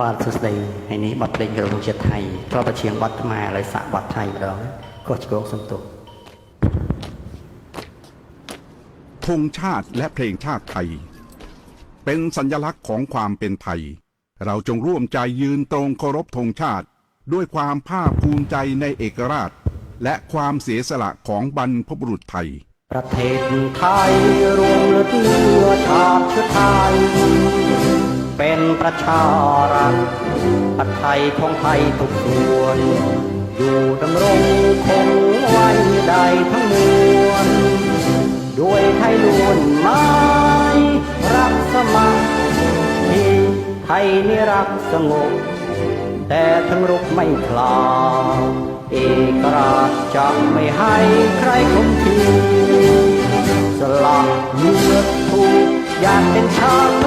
បាទសួស្តីថ្ងៃនេះបទភ្លេងរបស់ជាតិថៃធ្លាប់តែជាងបទខ្មែរឥឡូវសាក់បទថៃម្ដងកោះឆ្កងសំទុក ธงชาติและเพลงชาติไทย เป็นสัญลักษณ์ของความเป็นไทย เราจงร่วมใจยืนตรงเคารพธงชาติ ด้วยความภาคภูมิใจในเอกราช และความเสียสละของบรรพบุรุษไทย ประเทศไทยรวมเลือดเนื้อชาติเชื้อไทย เป็นประชารัฐปัดไทยของไทยทุกส่วน อยู่ดำรงคงไว้ได้ทั้งมวลด้วยไทยล้วนไม้รักสมัครที่ไทยนี่รักสงบ แต่ทั้งรุกไม่คลาเอกราชจะไม่ให้ใครคมทีสละเลือดถูกอยากเป็นชาติ